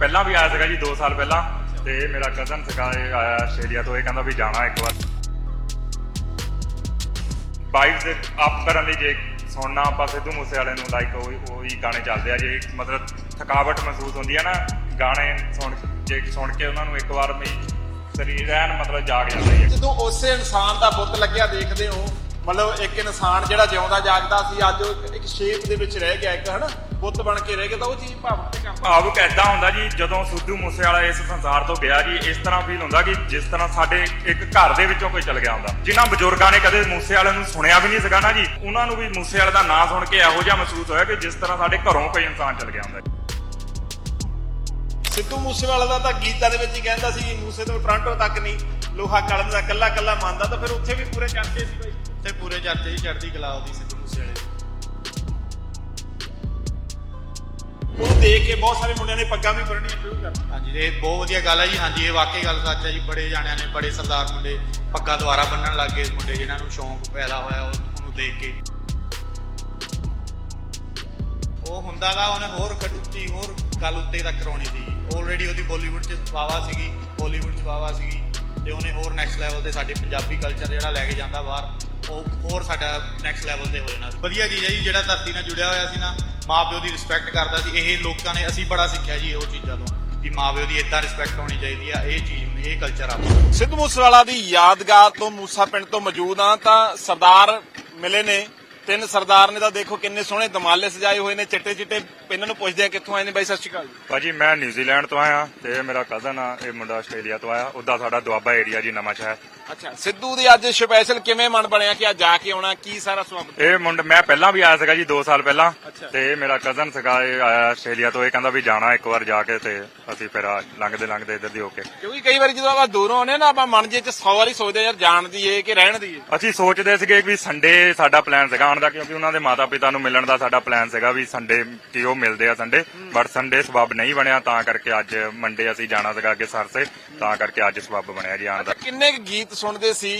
ਪਹਿਲਾਂ ਵੀ ਆਇਆ ਸੀਗਾ ਜੀ 2 ਸਾਲ ਪਹਿਲਾਂ। ਤੇ ਮੇਰਾ ਕਜ਼ਨ ਸੀਗਾ, ਇਹ ਆਇਆ ਆਸਟ੍ਰੇਲੀਆ ਤੋਂ, ਇਹ ਕਹਿੰਦਾ ਵੀ ਜਾਣਾ ਇੱਕ ਵਾਰ। ਵਾਈਬਸ ਅਪ ਕਰਨ ਲਈ ਜੇ ਸੁਣਨਾ, ਆਪਾਂ ਸਿੱਧੂ ਮੂਸੇ ਵਾਲੇ ਨੂੰ ਲਾਈਕ ਉਹ ਹੀ ਗਾਣੇ ਚੱਲਦੇ ਆ। ਜੇ ਮਤਲਬ ਥਕਾਵਟ ਮਹਿਸੂਸ ਹੁੰਦੀ ਹੈ ਨਾ, ਗਾਣੇ ਸੁਣ, ਜੇ ਸੁਣ ਕੇ ਉਹਨਾਂ ਨੂੰ ਇੱਕ ਵਾਰ ਵੀ ਸਰੀਰ ਐਨ ਮਤਲਬ ਜਾਗ ਜਾਂਦਾ ਹੈ ਜਦੋਂ ਉਸੇ ਇਨਸਾਨ ਦਾ ਬੁੱਤ ਲੱਗਿਆ, ਦੇਖਦੇ ਹੋ, ਮਤਲਬ ਇੱਕ ਇਨਸਾਨ ਜਿਹੜਾ ਜਿਉਂਦਾ, ਜਾਗਦਾ ਸੀ, ਅੱਜ ਉਹ ਇੱਕ ਸ਼ੇਪ ਦੇ ਵਿੱਚ ਰਹਿ ਗਿਆ, ਇੱਕ, ਹਨਾ? ਬੁੱਤ ਬਣ ਕੇ ਰਹਿ ਗਿਆ ਤਾਂ ਉਹ ਚੀਜ਼ ਭਾਵੁਕ ਤੇ ਕਰਦਾ। ਭਾਵੁਕ ਐਦਾਂ ਹੁੰਦਾ ਜੀ ਜਦੋਂ ਸਿੱਧੂ ਮੂਸੇ ਵਾਲਾ ਇਸ ਸੰਸਾਰ ਤੋਂ ਗਿਆ ਜੀ ਇਸ ਤਰ੍ਹਾਂ ਫੀਲ ਹੁੰਦਾ ਕਿ ਜਿਸ ਤਰ੍ਹਾਂ ਸਾਡੇ ਇੱਕ ਘਰ ਦੇ ਵਿੱਚੋਂ ਕੋਈ ਚਲ ਗਿਆ ਹੁੰਦਾ। ਜਿਨ੍ਹਾਂ ਬਜ਼ੁਰਗਾਂ ਨੇ ਕਦੇ ਮੂਸੇ ਵਾਲੇ ਨੂੰ ਸੁਣਿਆ ਵੀ ਨਹੀਂ ਸੀਗਾ ਨਾ ਜੀ ਉਹਨਾਂ ਨੂੰ ਵੀ ਮੂਸੇ ਵਾਲੇ ਦਾ ਨਾਂ ਸੁਣ ਕੇ ਇਹੋ ਜਿਹਾ ਮਹਿਸੂਸ ਹੋਇਆ ਕਿ ਜਿਸ ਤਰ੍ਹਾਂ ਸਾਡੇ ਘਰੋਂ ਕੋਈ ਇਨਸਾਨ ਚਲ ਗਿਆ ਹੁੰਦਾ ਸਿੱਧੂ ਮੂਸੇਵਾਲਾ ਦਾ ਤਾਂ ਗੀਤਾਂ ਦੇ ਵਿੱਚ ਹੀ ਕਹਿੰਦਾ ਸੀ ਮੂਸੇ ਤੋਂ ਟ੍ਰਾਂਟੋ ਤੱਕ ਨਹੀਂ ਲੋਹਾ ਕਲਮ ਦਾ ਕੱਲਾ ਕੱਲਾ ਮੰਨਦਾ ਤਾਂ ਫਿਰ ਉੱਥੇ ਵੀ ਪੂਰੇ ਚਰਚੇ ਸੀ ਬਾਈ। ਤੇ ਪੂਰੇ ਚਰਚੇ ਹੀ ਚੜ੍ਹਦੀ ਕਲਾ ਉਹਦੀ ਦੇਖ ਕੇ ਬਹੁਤ ਸਾਰੇ ਮੁੰਡਿਆਂ ਨੇ ਪੱਗਾਂ ਵੀ ਬੰਨਣੀਆਂ ਸ਼ੁਰੂ ਕਰ ਦਿੱਤੀਆਂ। ਹਾਂਜੀ, ਇਹ ਬਹੁਤ ਵਧੀਆ ਗੱਲ ਹੈ ਜੀ। ਹਾਂਜੀ, ਇਹ ਵਾਕਈ ਗੱਲ ਸੱਚ ਹੈ ਜੀ। ਬੜੇ ਜਾਣਿਆਂ ਨੇ, ਬੜੇ ਸਰਦਾਰ ਮੁੰਡੇ ਪੱਗਾਂ ਦੁਆਰਾ ਬੰਨਣ ਲੱਗ ਗਏ ਮੁੰਡੇ, ਜਿਨ੍ਹਾਂ ਨੂੰ ਸ਼ੌਂਕ ਪੈਦਾ ਹੋਇਆ ਉਹਨੂੰ ਦੇਖ ਕੇ। ਉਹ ਹੁੰਦਾ ਗਾ ਉਹਨੇ ਹੋਰ ਕੱਢੀ ਹੋਰ ਗੱਲ ਉੱਤੇ ਤੱਕ ਕਰਾਉਣੀ ਸੀ। ਆਲਰੇਡੀ ਉਹਦੀ ਬਾਲੀਵੁੱਡ 'ਚ ਵਾਵਾ ਸੀਗੀ ਬਾਲੀਵੁੱਡ 'ਚ ਵਾਵਾ ਸੀਗੀ, ਤੇ ਉਹਨੇ ਹੋਰ ਨੈਕਸਟ ਲੈਵਲ ਤੇ ਸਾਡੇ ਪੰਜਾਬੀ ਕਲਚਰ ਜਿਹੜਾ ਲੈ ਕੇ ਜਾਂਦਾ ਬਾਹਰ। ਉਹ ਹੋਰ ਸਾਡਾ ਨੈਕਸਟ ਲੈਵਲ ਤੇ ਹੋ ਜਾਣਾ। ਵਧੀਆ ਚੀਜ਼ ਹੈ ਜੀ, ਜਿਹੜਾ ਧਰਤੀ ਨਾਲ ਜੁੜਿਆ ਹੋਇਆ ਸੀ ਨਾ, ਮਾਪਿਓ ਦੀ ਰਿਸਪੈਕਟ ਕਰਦਾ ਸੀ। ਇਹ ਲੋਕਾਂ ਨੇ ਅਸੀਂ ਬੜਾ ਸਿੱਖਿਆ ਜੀ ਉਹ ਚੀਜ਼ਾਂ ਤੋਂ, ਕਿ ਮਾਪਿਓ ਦੀ ਇਦਾਂ ਰਿਸਪੈਕਟ ਹੋਣੀ ਚਾਹੀਦੀ ਆ, ਇਹ ਚੀਜ਼, ਇਹ ਕਲਚਰ ਆ। ਸਿੱਧੂ ਮੂਸੇਵਾਲਾ ਦੀ ਯਾਦਗਾਰ ਤੋਂ ਮੂਸਾ ਪਿੰਡ ਤੋਂ ਮੌਜੂਦ ਆ ਤਾਂ ਸਰਦਾਰ ਮਿਲੇ ਨੇ। ਤਿੰਨ ਸਰਦਾਰ ਨੇ ਤਾਂ ਦੇਖੋ ਕਿੰਨੇ ਸੋਹਣੇ ਦਮਾਲੇ ਸਜਾਏ ਹੋਏ ਨੇ ਚਿੱਟੇ ਚਿੱਟੇ ਇਹਨਾਂ ਨੂੰ ਪੁੱਛਦੇ ਆ ਕਿੱਥੋਂ ਆਏ ਨੇ ਬਾਈ ਸਤਿ ਸ਼੍ਰੀ ਅਕਾਲ ਜੀ। ਭਾਜੀ ਮੈਂ ਨਿਊਜ਼ੀਲੈਂਡ ਤੋਂ ਆਇਆ ਤੇ ਇਹ ਮੇਰਾ ਕਜ਼ਨ ਆ ਇਹ ਮੁੰਡਾ ਆਸਟ੍ਰੇਲੀਆ ਤੋਂ ਆਇਆ ਉਹਦਾ ਸਾਡਾ ਦੁਆਬਾ ਏਰੀਆ ਜੀ ਨਵਾਂ ਸ਼ਹਿਰ। ਅੱਛਾ ਸਿੱਧੂ ਦੀ ਅੱਜ ਸਪੈਸ਼ਲ ਕਿਵੇਂ ਮਨ ਬਣਿਆ ਕਿ ਅੱਜ ਜਾ ਕੇ ਆਉਣਾ ਕੀ ਸਾਰਾ ਸਵਾਗਤ ਇਹ ਮੁੰਡਾ ਮੈਂ ਪਹਿਲਾਂ ਵੀ ਆਇਆ ਸੀਗਾ ਜੀ 2 ਸਾਲ ਪਹਿਲਾਂ ਅੱਛਾ। ਤੇ ਇਹ ਮੇਰਾ ਕਜ਼ਨ ਸੀਗਾ ਇਹ ਆਇਆ ਆਸਟ੍ਰੇਲੀਆ ਤੋਂ ਇਹ ਕਹਿੰਦਾ ਵੀ ਜਾਣਾ ਇੱਕ ਵਾਰ ਜਾ ਕੇ ਤੇ ਅਸੀਂ ਫਿਰ ਆ ਲੰਘਦੇ ਲੰਘਦੇ ਇੱਧਰ ਦੀ ਹੋ ਕੇ। ਕਿਉਂਕਿ ਕਈ ਵਾਰੀ ਜਦੋਂ ਆਪਾਂ ਦੂਰੋਂ ਆਉਂਦੇ ਆ ਨਾ ਆਪਾਂ ਮਨ ਜੇ ਚ 100 ਵਾਰੀ ਸੋਚਦੇ ਆ ਯਾਰ ਜਾਣ ਦੀ ਏ ਕਿ ਰਹਿਣ ਦੀ ਏ? ਅਸੀਂ ਸੋਚਦੇ ਸੀਗੇ ਵੀ ਸੰਡੇ ਸਾਡਾ ਪਲਾਨ ਸੀਗਾ ਆਉਣ ਦਾ ਕਿਉਂਕਿ ਉਹਨਾਂ ਦੇ ਮਾਤਾ-ਪਿਤਾ ਨੂੰ ਮਿਲਣ ਦਾ ਸਾਡਾ ਪਲਾਨ ਸੀਗਾ ਵੀ ਸੰਡੇ ਕਿ ਉਹ ਮਿਲਦੇ ਆ ਸੰਡੇ ਬਟ ਸੰਡੇ ਸਬਬ ਨਹੀਂ ਬਣਿਆ ਤਾਂ ਕਰਕੇ ਅੱਜ ਮੰਡੇ ਅਸੀਂ ਜਾਣਾ ਸੀਗਾ ਅੱਗੇ ਸਰਸੇ ਤਾਂ ਕਰਕੇ ਅੱਜ ਸਬਬ ਬਣਿਆ ਜੀ ਆਉਣ ਦਾ। ਕਿੰਨੇ ਗੀਤ ਸੁਣਦੇ ਸੀ?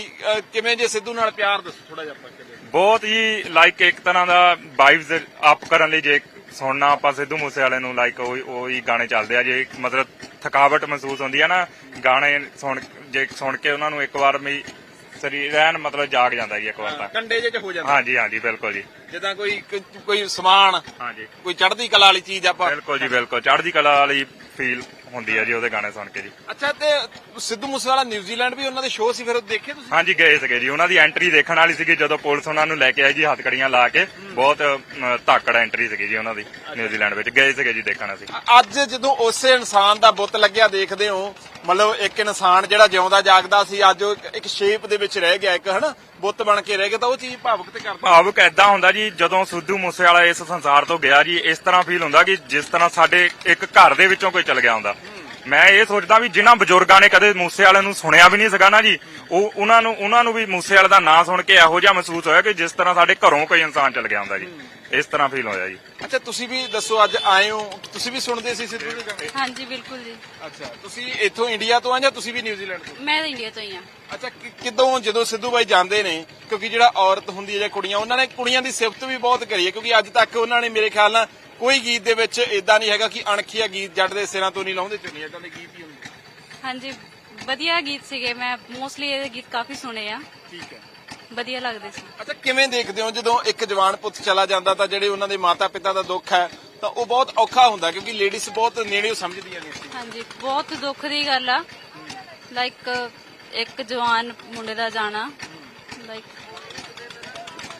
ਕਿਵੇਂ ਜੇ ਸਿੱਧੂ ਨਾਲ ਪਿਆਰ ਦੱਸੋ ਥੋੜਾ ਜਿਹਾ ਆਪਾਂ ਬਹੁਤ ਹੀ ਲਾਈਕ ਇੱਕ ਤਰ੍ਹਾਂ ਦਾ ਵਾਈਬਸ ਅਪ ਕਰਨ ਲਈ ਜੇ ਸੁਣਨਾ ਆਪਾਂ ਸਿੱਧੂ ਮੂਸੇ ਵਾਲੇ ਨੂੰ ਲਾਈਕ ਉਹ ਹੀ ਗਾਣੇ ਚੱਲਦੇ ਆ ਜੇ ਮਤਲਬ ਥਕਾਵਟ ਮਹਿਸੂਸ ਹੁੰਦੀ ਹੈ ਨਾ ਗਾਣੇ ਸੁਣ ਜੇ ਸੁਣ ਕੇ ਉਹਨਾਂ ਨੂੰ ਇੱਕ ਵਾਰ ਵੀ ਸਰੀਰ ਐਨ ਮਤਲਬ ਜਾਗ ਜਾਂਦਾ ਜੀ ਇੱਕ ਵਾਰ ਤਾਂ। ਕੰਡੇ ਜੇ ਚ ਹੋ ਜਾਂਦਾ। ਹਾਂਜੀ ਹਾਂਜੀ ਬਿਲਕੁਲ ਜੀ। ਜਿੱਦਾਂ ਕੋਈ ਕੋਈ- ਕੋਈ ਸਮਾਨ ਹਾਂਜੀ। ਕੋਈ ਚੜ੍ਹਦੀ ਕਲਾ ਵਾਲੀ ਚੀਜ਼ ਆਪਾਂ ਬਿਲਕੁਲ ਜੀ ਬਿਲਕੁਲ। ਚੜ੍ਹਦੀ ਕਲਾ ਵਾਲੀ ਫੀਲ ਹੁੰਦੀ ਹੈ ਜੀ ਉਹਦੇ ਗਾਣੇ ਸੁਣ ਕੇ ਜੀ। ਅੱਛਾ ਤੇ ਸਿੱਧੂ ਮੂਸੇਵਾਲਾ ਨਿਊਜ਼ੀਲੈਂਡ ਵੀ ਉਹਨਾਂ ਦੇ ਸ਼ੋਅ ਸੀ ਫਿਰ ਉਹ ਦੇਖੇ ਤੁਸੀਂ? ਹਾਂਜੀ ਗਏ ਸੀਗੇ ਜੀ। ਉਹਨਾਂ ਦੀ ਐਂਟਰੀ ਦੇਖਣ ਵਾਲੀ ਸੀਗੀ ਜਦੋਂ ਪੁਲਿਸ ਉਹਨਾਂ ਨੂੰ ਲੈ ਕੇ ਆਈ ਜੀ ਹੱਥਕੜੀਆਂ ਲਾ ਕੇ। ਬਹੁਤ ਅਮ, ਧਾਕੜ ਐਂਟਰੀ ਸੀਗੀ ਜੀ ਉਹਨਾਂ ਦੀ ਨਿਊਜ਼ੀਲੈਂਡ ਵਿੱਚ। ਗਏ ਸੀਗੇ ਜੀ ਦੇਖਣ ਅਸੀਂ। ਅੱਜ ਜਦੋਂ ਉਸੇ ਇਨਸਾਨ ਦਾ ਬੁੱਤ ਲੱਗਿਆ ਦੇਖਦੇ ਹੋ ਮਤਲਬ ਇੱਕ ਇਨਸਾਨ ਜਿਹੜਾ ਜਿਉਂਦਾ ਜਾਗਦਾ ਸੀ, ਅੱਜ ਉਹ ਇੱਕ- ਸ਼ੇਪ ਦੇ ਵਿੱਚ ਰਹਿ ਗਿਆ, ਇੱਕ ਹਨਾ, ਬੁੱਤ ਬਣ ਕੇ ਰਹਿ ਗਿਆ, ਤਾਂ ਉਹ ਚੀਜ਼ ਭਾਵੁਕ ਤੇ ਕਰਦਾ। ਭਾਵੁਕ ਐਦਾਂ ਹੁੰਦਾ ਜੀ, ਜਦੋਂ ਸਿੱਧੂ ਮੂਸੇ ਇਸ ਸੰਸਾਰ ਤੋਂ ਗਿਆ ਜੀ, ਇਸ ਤਰ੍ਹਾਂ ਫੀਲ ਹੁੰਦਾ ਕਿ ਜਿਸ ਤਰ੍ਹਾਂ ਸਾਡੇ ਇੱਕ ਘਰ ਦੇ ਵਿੱਚੋਂ ਕੋਈ ਚਲ ਗਿਆ ਹੁੰਦਾ। ਮੈਂ ਇਹ ਸੋਚਦਾ ਵੀ ਜਿਨ੍ਹਾਂ ਬਜ਼ੁਰਗਾਂ ਨੇ ਕਦੇ ਮੂਸੇ ਵਾਲੇ ਨੂੰ ਸੁਣਿਆ ਵੀ ਨਹੀਂ ਸੀਗਾ ਨਾ ਜੀ, ਉਹ ਉਹਨਾਂ ਨੂੰ ਉਹਨਾਂ ਨੂੰ ਵੀ ਮੂਸੇ ਵਾਲੇ ਦਾ ਨਾਂ ਸੁਣ ਕੇ ਇਹੋ ਜਿਹਾ ਮਹਿਸੂਸ ਹੋਇਆ ਕਿ ਜਿਸ ਤਰ੍ਹਾਂ ਸਾਡੇ ਘਰੋਂ ਕੋਈ ਇਨਸਾਨ ਚਲ ਗਿਆ ਹੁੰਦਾ ਜੀ। ਇਸ ਤਰ੍ਹਾਂ ਫੀਲ ਹੋਇਆ ਜੀ। ਅੱਛਾ ਤੁਸੀਂ ਵੀ ਦੱਸੋ ਅੱਜ ਆਏ ਹੋ। ਤੁਸੀਂ ਵੀ ਸੁਣਦੇ ਸੀ ਸਿੱਧੂ ਦੇ ਗਾਣੇ ਹਾਂਜੀ ਬਿਲਕੁਲ ਜੀ। ਅੱਛਾ ਤੁਸੀਂ ਇੱਥੋਂ ਇੰਡੀਆ ਤੋਂ ਆ ਜਾਂ ਤੁਸੀਂ ਵੀ ਨਿਊਜ਼ੀਲੈਂਡ ਤੋਂ? ਮੈਂ ਤਾਂ ਇੰਡੀਆ ਤੋਂ ਹੀ ਆ। ਅੱਛਾ ਕਿ- ਕਿਦੋਂ ਜਦੋਂ ਸਿੱਧੂ ਬਾਈ ਜਾਂਦੇ ਨੇ ਕਿਉਂਕਿ ਜਿਹੜਾ ਔਰਤ ਹੁੰਦੀ ਹੈ ਜਾਂ ਕੁੜੀਆਂ ਉਹਨਾਂ ਨੇ ਕੁੜੀਆਂ ਦੀ ਸਿਫਤ ਵੀ ਬਹੁਤ ਕਰੀ ਹੈ ਕਿਉਂਕਿ ਅੱਜ ਤੱਕ ਉਹਨਾਂ ਨੇ ਮੇਰੇ ਖਿਆਲ ਨਾਲ ਕੋਈ ਗੀਤ ਦੇ ਵਿੱਚ ਇਦਾਂ ਨਹੀਂ ਹੈਗਾ ਕਿ ਅਣਖੀਆ ਗੀਤ ਜੱਟ ਦੇ ਸਿਰਾਂ ਤੋਂ ਨਹੀਂ ਲਾਉਂਦੇ ਚੁੰਨੀ ਇਦਾਂ ਦੇ ਗੀਤ ਹੀ ਹੁੰਦੇ। ਹਾਂਜੀ ਵਧੀਆ ਗੀਤ ਸੀਗੇ। ਮੈਂ ਮੋਸਟਲੀ ਇਹ ਗੀਤ ਕਾਫੀ ਸੁਣੇ ਆ। ਠੀਕ ਹੈ। ਵਧੀਆ ਲੱਗਦੇ ਸੀ। ਅੱਛਾ ਕਿਵੇਂ ਦੇਖਦੇ ਹੋ? ਜਦੋਂ ਇੱਕ ਜਵਾਨ ਪੁੱਤ ਚਲਾ ਜਾਂਦਾ ਤਾਂ ਜਿਹੜੇ ਉਹਨਾਂ ਦੇ ਮਾਤਾ ਪਿਤਾ ਦਾ ਦੁੱਖ ਹੈ ਤਾਂ ਉਹ ਬਹੁਤ ਔਖਾ ਹੁੰਦਾ ਕਿਉਂਕਿ ਲੇਡੀਜ਼ ਬਹੁਤ ਨੇੜਿਓਂ ਸਮਝਦੀਆਂ ਨੇ ਇਸ ਚੀਜ਼ ਨੂੰ। ਹਾਂਜੀ ਬਹੁਤ ਦੁੱਖ ਦੀ ਗੱਲ ਆ। ਲਾਈਕ ਇੱਕ ਜਵਾਨ ਮੁੰਡੇ ਦਾ ਜਾਣਾ ਲਾਈਕ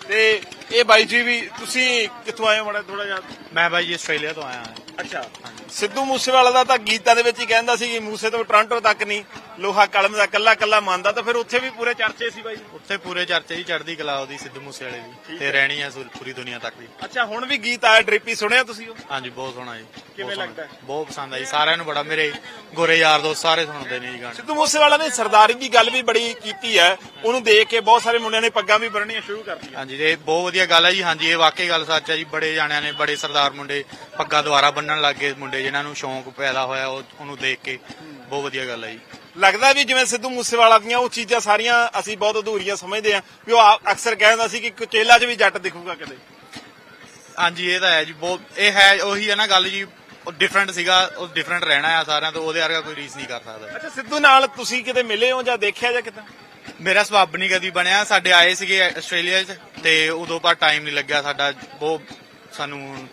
ਤੇ ਇਹ ਬਾਈ ਜੀ ਵੀ ਤੁਸੀਂ ਕਿੱਥੋਂ ਆਏ ਹੋ ਬੜਾ ਥੋੜਾ ਜਿਹਾ? ਮੈਂ ਬਾਈ ਜੀ ਆਸਟ੍ਰੇਲੀਆ ਤੋਂ ਆਇਆ ਹਾਂ। ਅੱਛਾ। ਸਿੱਧੂ ਮੂਸੇਵਾਲਾ ਦਾ ਤਾਂ ਗੀਤਾਂ ਦੇ ਵਿੱਚ ਹੀ ਕਹਿੰਦਾ ਸੀ ਕਿ ਮੂਸੇ ਤੋਂ ਟ੍ਰਾਂਟੋ ਤੱਕ ਨਹੀਂ। ਲੋਹਾ ਕਲਮ ਦਾ ਕੱਲਾ ਕੱਲਾ ਮੰਨਦਾ ਤਾਂ ਫਿਰ ਉੱਥੇ ਵੀ ਪੂਰੇ ਚਰਚੇ ਸੀ ਬਾਈ। ਉੱਥੇ ਪੂਰੇ ਚਰਚੇ ਹੀ ਚੜ੍ਹਦੀ ਕਲਾ ਉਹਦੀ ਸਿੱਧੂ ਮੂਸੇ ਵਾਲੇ ਦੀ ਤੇ ਰਹਿਣੀ ਆ ਸੁ- ਪੂਰੀ ਦੁਨੀਆ ਤੱਕ ਦੀ। ਅੱਛਾ ਹੁਣ ਵੀ ਗੀਤ ਆਇਆ ਡ੍ਰਿਪੀ ਸੁਣਿਆ ਤੁਸੀਂ ਉਹ? ਹਾਂਜੀ ਬਹੁਤ ਸੋਹਣਾ ਜੀ ਬਹੁਤ ਕਿਵੇਂ ਸੋਹਣਾ। ਲੱਗਦਾ? ਹੈ? ਬਹੁਤ ਪਸੰਦ ਆਈ ਸਾਰਿਆਂ ਨੂੰ ਬੜਾ ਮੇਰੇ ਗੋਰੇ ਯਾਰ ਦੋਸਤ ਸਾਰੇ ਸੁਣਦੇ ਨੇ ਜੀ ਗਾਣੇ। ਸਿੱਧੂ ਮੂਸੇਵਾਲਾ ਨੇ ਸਰਦਾਰੀ ਦੀ ਗੱਲ ਵੀ ਬੜੀ ਕੀਤੀ ਹੈ ਉਹਨੂੰ ਦੇਖ ਕੇ ਬਹੁਤ ਸਾਰੇ ਮੁੰਡਿਆਂ ਨੇ ਪੱਗਾਂ ਵੀ ਬੰਨਣੀਆਂ ਸ਼ੁਰੂ ਕਰ ਦਿੱਤੀਆਂ। ਹਾਂਜੀ ਇਹ ਬਹੁਤ ਵਧੀਆ ਗੱਲ ਹੈ ਜੀ ਹਾਂਜੀ ਇਹ ਵਾਕਈ ਗੱਲ ਸੱਚ ਹੈ ਜੀ ਬੜੇ ਜਾਣਿਆਂ ਨੇ ਬੜੇ ਸਰਦਾਰ ਮੁੰਡੇ ਪੱਗਾਂ ਦੁਆਰਾ ਬੰਨਣ ਲੱਗ ਗਏ ਮੁੰਡੇ ਜਿਨ੍ਹਾਂ ਨੂੰ ਸ਼ੌਂਕ ਪੈਦਾ ਹੋਇਆ ਉਹ ਉਹਨੂੰ ਦੇਖ ਕੇ। ਬਹੁਤ ਵਧੀਆ ਗੱਲ ਹੈ ਜੀ। ਲੱਗਦਾ ਵੀ ਜਿਵੇਂ ਸਿੱਧੂ ਮੂਸੇਵਾਲਾ ਦੀਆਂ ਉਹ ਚੀਜ਼ਾਂ ਸਾਰੀਆਂ ਅਸੀਂ ਬਹੁਤ ਅਧੂਰੀਆਂ ਸਮਝਦੇ ਹਾਂ ਵੀ ਉਹ ਆ- ਅਕਸਰ ਕਹਿੰਦਾ ਸੀ ਕਿ ਕੁਚੇਲਾ 'ਚ ਵੀ ਜੱਟ ਦਿਖੂਗਾ ਕਦੇ। ਹਾਂਜੀ ਇਹ ਤਾਂ ਹੈ ਜੀ ਬਹੁਤ ਇਹ ਹੈ ਉਹੀ ਹੈ ਨਾ ਗੱਲ ਜੀ ਉਹ ਡਿਫਰੈਂਟ ਸੀਗਾ ਉਹ ਡਿਫਰੈਂਟ ਰਹਿਣਾ ਆ ਸਾਰਿਆਂ ਤੋਂ ਉਹਦੇ ਵਰਗਾ ਕੋਈ ਰੀਸ ਨਹੀਂ ਕਰ ਸਕਦਾ। ਅੱਛਾ ਸਿੱਧੂ ਨਾਲ ਤੁਸੀਂ ਕਿਤੇ ਮਿਲੇ ਹੋ ਜਾਂ ਦੇਖਿਆ ਜਾਂ ਕਿਤੇ? ਮੇਰਾ ਸਬੱਬ ਨਹੀਂ ਕਦੀ ਬਣਿਆ ਸਾਡੇ ਆਏ ਸੀਗੇ ਆਸਟ੍ਰੇਲੀਆ 'ਚ ਤੇ ਉਦੋਂ ਪਰ ਟਾਈਮ ਨਹੀਂ ਲੱਗਿਆ ਸਾਡਾ ਬਹੁਤ ਸਾਨੂੰ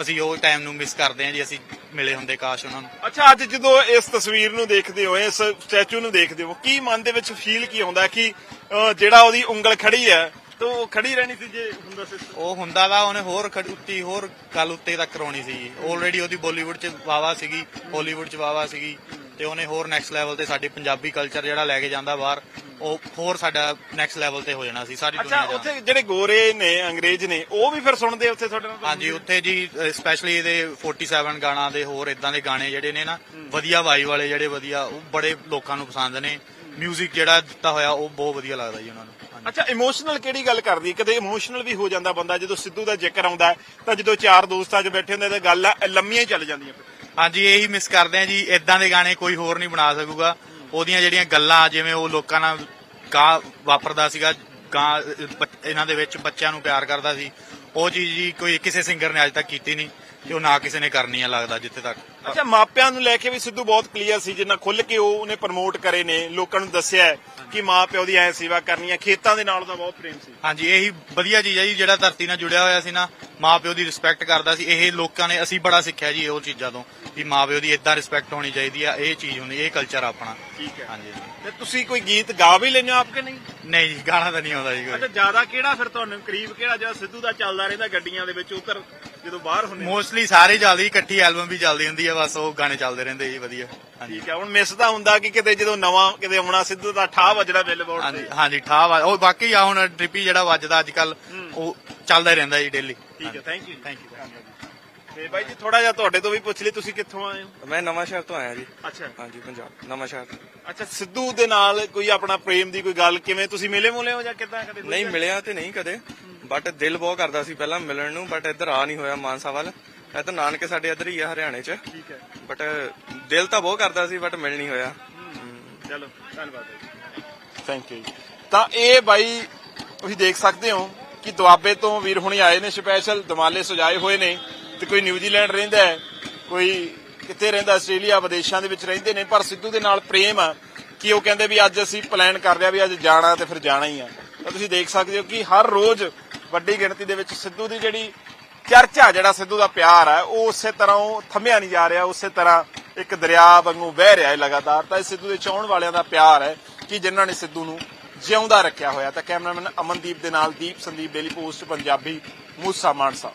ਅਸੀਂ ਉਹ ਟਾਈਮ ਨੂੰ ਮਿਸ ਕਰਦੇ ਹਾਂ ਜੀ ਅਸੀਂ ਮਿਲੇ ਹੁੰਦੇ ਕਾਸ਼ ਉਹਨਾਂ ਨੂੰ। ਅੱਛਾ ਅੱਜ ਜਦੋਂ ਇਸ ਤਸਵੀਰ ਨੂੰ ਦੇਖਦੇ ਹੋ ਇਸ ਸਟੈਚੂ ਨੂੰ ਦੇਖਦੇ ਹੋ ਕੀ ਮਨ ਦੇ ਵਿੱਚ ਫੀਲ ਕੀ ਆਉਂਦਾ ਕਿ ਅਹ, ਜਿਹੜਾ ਉਹਦੀ ਉਂਗਲ ਖੜੀ ਹੈ ਤਾਂ ਉਹ ਖੜੀ ਰਹਿਣੀ ਸੀ ਜੇ ਹੁੰਦਾ ਸਿਸਟਮ ਉਹ ਹੁੰਦਾ ਵਾ ਉਹਨੇ ਹੋਰ ਖੜ- ਉੱਤੀ ਹੋਰ ਗੱਲ ਉੱਤੇ ਤੱਕ ਕਰਾਉਣੀ ਸੀ। ਆਲਰੇਡੀ ਉਹਦੀ ਬਾਲੀਵੁੱਡ 'ਚ ਵਾਵਾ ਸੀਗੀ ਹਾਲੀਵੁੱਡ 'ਚ ਵਾਵਾ ਸੀਗੀ ਤੇ ਉਹਨੇ ਹੋਰ ਨੈਕਸਟ ਲੈਵਲ ਤੇ ਸਾਡੇ ਪੰਜਾਬੀ ਕਲਚਰ ਜਿਹੜਾ ਲੈ ਕੇ ਜਾਂਦਾ ਬਾਹਰ। ਉਹ ਹੋਰ ਸਾਡਾ ਨੈਕਸਟ ਲੈਵਲ ਤੇ ਹੋ ਜਾਣਾ ਸੀ ਸਾਰੀ ਅੱਛਾ ਦੁਨੀਆ ਜਾਣ ਉੱਥੇ ਜਿਹੜੇ ਗੋਰੇ ਨੇ ਅੰਗਰੇਜ਼ ਨੇ ਉਹ ਵੀ ਫਿਰ ਸੁਣਦੇ ਉੱਥੇ ਤੁਹਾਡੇ ਨਾਲ ਹਾਂਜੀ ਉੱਥੇ ਜੀ ਸਪੈਸ਼ਲੀ ਇਹਦੇ 47 ਗਾਣਾ ਦੇ ਹੋਰ ਇਦਾਂ ਦੇ ਗਾਣੇ ਜਿਹੜੇ ਨੇ ਨਾ ਵਧੀਆ ਵਾਈ ਵਾਲੇ ਜਿਹੜੇ ਵਧੀਆ ਉਹ ਬੜੇ ਲੋਕਾਂ ਨੂੰ ਪਸੰਦ ਨੇ 뮤직 ਜਿਹੜਾ ਦਿੱਤਾ ਹੋਇਆ ਉਹ ਬਹੁਤ ਵਧੀਆ ਲੱਗਦਾ ਜੀ ਉਹਨਾਂ ਨੂੰ ਹਾਂਜੀ। ਅੱਛਾ ਇਮੋਸ਼ਨਲ ਕਿਹੜੀ ਗੱਲ ਕਰਦੀ? ਕਦੇ ਇਮੋਸ਼ਨਲ ਵੀ ਹੋ ਜਾਂਦਾ ਬੰਦਾ ਜਦੋਂ ਸਿੱਧੂ ਦਾ ਜ਼ਿਕਰ ਆਉਂਦਾ ਹੈ, ਤਾਂ ਜਦੋਂ ਚਾਰ ਦੋਸਤਾਂ 'ਚ ਬੈਠੇ ਹੁੰਦੇ ਤਾਂ ਗੱਲ ਲੰਮੀਆਂ ਹੀ ਚੱਲ ਜਾਂਦੀਆਂ। ਹਾਂਜੀ ਇਹੀ ਮਿਸ ਕਰਦੇ ਆ ਜੀ ਇਦਾਂ ਦੇ ਗਾਣੇ ਕੋਈ ਹੋਰ ਨਹੀਂ ਬਣਾ ਸਕੂਗਾ ਉਹਦੀਆਂ ਜਿਹੜੀਆਂ ਗੱਲਾਂ ਜਿਵੇਂ ਉਹ ਲੋਕਾਂ ਨਾਲ ਗਾਂ ਵਾਪਰਦਾ ਸੀਗਾ ਗਾਂ ਇਹਨਾਂ ਦੇ ਵਿੱਚ ਬੱਚਿਆਂ ਨੂੰ ਪਿਆਰ ਕਰਦਾ ਸੀ। ਉਹ ਚੀਜ਼ ਜੀ ਕੋਈ ਕਿਸੇ ਸਿੰਗਰ ਨੇ ਅੱਜ ਤੱਕ ਕੀਤੀ ਨਹੀਂ ਤੇ ਉਹ ਨਾ ਕਿਸੇ ਨੇ ਕਰਨੀ ਆ ਲੱਗਦਾ ਜਿੱਥੇ ਤੱਕ। ਅੱਛਾ ਮਾਪਿਆਂ ਨੂੰ ਲੈ ਕੇ ਵੀ ਸਿੱਧੂ ਬਹੁਤ ਕਲੀਅਰ ਸੀ ਜਿੰਨਾ ਖੁੱਲ ਕੇ ਉਹ ਉਹਨੇ ਪ੍ਰਮੋਟ ਕਰੇ ਨੇ ਲੋਕਾਂ ਨੂੰ ਦੱਸਿਆ ਹੈ ਕਿ ਮਾਂ ਪਿਓ ਦੀ ਐ ਸੇਵਾ ਕਰਨੀ ਹੈ ਖੇਤਾਂ ਦੇ ਨਾਲ ਦਾ ਬਹੁਤ ਪ੍ਰੇਮ ਸੀ। ਹਾਂਜੀ ਇਹੀ ਵਧੀਆ ਚੀਜ਼ ਹੈ ਜੀ ਜਿਹੜਾ ਧਰਤੀ ਨਾਲ ਜੁੜਿਆ ਹੋਇਆ ਸੀ ਨਾ ਮਾਪਿਓ ਦੀ ਰਿਸਪੈਕਟ ਕਰਦਾ ਸੀ ਇਹ ਲੋਕਾਂ ਨੇ ਅਸੀਂ ਬੜਾ ਸਿੱਖਿਆ ਜੀ ਉਹ ਚੀਜ਼ਾਂ ਤੋਂ ਵੀ ਮਾਪਿਓ ਦੀ ਇਦਾਂ ਰਿਸਪੈਕਟ ਹੋਣੀ ਚਾਹੀਦੀ ਆ ਇਹ ਚੀਜ਼ ਹੁੰਦੀ ਇਹ ਕਲਚਰ ਆਪਣਾ। ਠੀਕ ਹੈ। ਹਾਂਜੀ। ਤੇ ਤੁਸੀਂ ਕੋਈ ਗੀਤ ਗਾ ਵੀ ਲੈਂਦੇ ਹੋ ਆਪ ਕਿ ਨਹੀਂ? ਨਹੀਂ ਜੀ ਗਾਣਾ ਤਾਂ ਨਹੀਂ ਆਉਂਦਾ ਜੀ ਕੋਈ। ਅੱਛਾ ਜ਼ਿਆਦਾ ਕਿਹੜਾ ਫਿਰ ਤੁਹਾਨੂੰ ਕਰੀਬ ਕਿਹੜਾ ਜਿਹੜਾ ਸਿੱਧੂ ਦਾ ਚੱਲਦਾ ਰਹਿੰਦਾ ਗੱਡੀਆਂ ਦੇ ਵਿੱਚ ਉਧਰ ਜਦੋਂ ਬਾਹਰ ਹੁੰਦੇ ਹੋ? ਮੋਸਟਲੀ ਸਾਰੇ ਚੱਲਦੀ ਇਕੱਠੀ ਐਲਬਮ ਵੀ ਚੱਲਦੀ ਹੁੰਦੀ ਹੈ ਬਸ ਉਹ ਗਾਣੇ ਚੱਲਦੇ ਰਹਿੰਦੇ ਜੀ ਵਧੀਆ। ਹਾਂਜੀ। ਠੀਕ ਹੈ ਹੁਣ ਮਿਸ ਤਾਂ ਹੁੰਦਾ ਕਿ ਕਿਤੇ ਜਦੋਂ ਨਵਾਂ ਕਿਤੇ ਆਉਣਾ ਸਿੱਧੂ ਦਾ ਠਾਹ ਵੱਜਣਾ ਬਿਲਬੋਰਡ ਹਾਂਜੀ ਤੇ। ਹਾਂਜੀ ਠਾਹ ਵਾ ਉਹ ਬਾਕੀ ਆ ਹੁਣ ਟ੍ਰਿਪੀ ਜਿਹੜਾ ਵੱਜਦਾ ਅੱਜ ਕੱਲ ਉਹ ਚੱਲਦਾ ਹੀ ਰਹਿੰਦਾ ਜੀ ਡੇਲੀ ਠੀਕ ਹੈ ਥੈਂਕ ਯੂ ਥੈਂਕ ਯੂ ਤੇ ਬਾਈ ਜੀ ਥੋੜਾ ਜਿਹਾ ਤੁਹਾਡੇ ਤੋਂ ਵੀ ਪੁੱਛ ਲਈ ਤੁਸੀਂ ਕਿੱਥੋਂ ਆਏ ਹੋ? ਮੈਂ ਨਵਾਂ ਸ਼ਹਿਰ ਤੋਂ ਆਇਆ ਜੀ। ਅੱਛਾ। ਹਾਂਜੀ ਪੰਜਾਬ ਨਵਾਂ ਸ਼ਹਿਰ। ਅੱਛਾ ਸਿੱਧੂ ਦੇ ਨਾਲ ਕੋਈ ਆਪਣਾ ਪ੍ਰੇਮ ਦੀ ਕੋਈ ਗੱਲ ਕਿਵੇਂ ਤੁਸੀਂ ਮਿਲੇ ਮੁਲੇ ਹੋ ਜਾਂ ਕਿਦਾਂ ਕਦੇ ਨਹੀਂ? ਮਿਲਿਆ ਤੇ ਨਹੀਂ ਕਦੇ। ਬਟ ਦਿਲ ਬਹੁਤ ਕਰਦਾ ਸੀ ਪਹਿਲਾਂ ਮਿਲਣ ਨੂੰ ਬਟ ਇੱਧਰ ਆ ਨਹੀਂ ਹੋਇਆ ਮਾਨਸਾ ਵੱਲ। ਇਹ ਤਾਂ ਨਾਨਕੇ ਸਾਡੇ ਇੱਧਰ ਹੀ ਆ ਹਰਿਆਣੇ 'ਚ। ਠੀਕ ਹੈ। ਬਟ ਦਿਲ ਤਾਂ ਬਹੁਤ ਕਰਦਾ ਸੀ ਬਟ ਮਿਲ ਨਹੀਂ ਹੋਇਆ। ਚਲੋ ਧੰਨਵਾਦ ਥੈਂਕ ਯੂ ਤਾਂ ਇਹ ਬਾਈ ਤੁਸੀਂ ਦੇਖ ਸਕਦੇ ਹੋ ਕਿ ਦੁਆਬੇ ਤੋਂ ਵੀਰ ਹੁਣੀ ਆਏ ਨੇ ਸਪੈਸ਼ਲ ਦਮਾਲੇ ਸਜਾਏ ਹੋਏ ਨੇ ਤੇ ਕੋਈ ਨਿਊਜ਼ੀਲੈਂਡ ਰਹਿੰਦਾ ਹੈ ਕੋਈ ਕਿੱਥੇ ਰਹਿੰਦਾ ਆਸਟ੍ਰੇਲੀਆ ਵਿਦੇਸ਼ਾਂ ਦੇ ਵਿੱਚ ਰਹਿੰਦੇ ਨੇ ਪਰ ਸਿੱਧੂ ਦੇ ਨਾਲ ਪ੍ਰੇਮ ਆ ਕਿ ਉਹ ਕਹਿੰਦੇ ਵੀ ਅੱਜ ਅਸੀਂ ਪਲਾਨ ਕਰ ਲਿਆ ਵੀ ਅੱਜ ਜਾਣਾ ਤੇ ਫਿਰ ਜਾਣਾ ਹੀ ਆ। ਤਾਂ ਤੁਸੀਂ ਦੇਖ ਸਕਦੇ ਹੋ ਕਿ ਹਰ ਰੋਜ਼ ਵੱਡੀ ਗਿਣਤੀ ਦੇ ਵਿੱਚ ਸਿੱਧੂ ਦੀ ਜਿਹੜੀ ਚਰਚਾ, ਜਿਹੜਾ ਸਿੱਧੂ ਦਾ ਪਿਆਰ ਹੈ, ਉਹ ਉਸੇ ਤਰ੍ਹਾਂ ਉਹ ਥੰਮਿਆ ਨਹੀਂ ਜਾ ਰਿਹਾ, ਉਸੇ ਤਰ੍ਹਾਂ ਇੱਕ ਦਰਿਆ ਵਾਂਗੂ ਵਹਿ ਰਿਹਾ ਹੈ ਲਗਾਤਾਰ। ਤਾਂ ਇਹ ਸਿੱਧੂ ਦੇ ਚਾਹਣ ਵਾਲਿਆਂ ਦਾ ਪਿਆਰ ਹੈ ਕਿ ਜਿਨ੍ਹਾਂ ਨੇ ਸਿੱਧੂ ਨੂੰ ਜਿਉਂਦਾ ਰੱਖਿਆ ਹੋਇਆ ਤਾਂ ਕੈਮਰਾਮੈਨ ਅਮਨਦੀਪ ਦੇ ਨਾਲ ਦੀਪ ਸੰਦੀਪ ਡੇਲੀ ਪੋਸਟ, ਪੰਜਾਬੀ ਮੂਸਾ ਮਾਨਸਾ।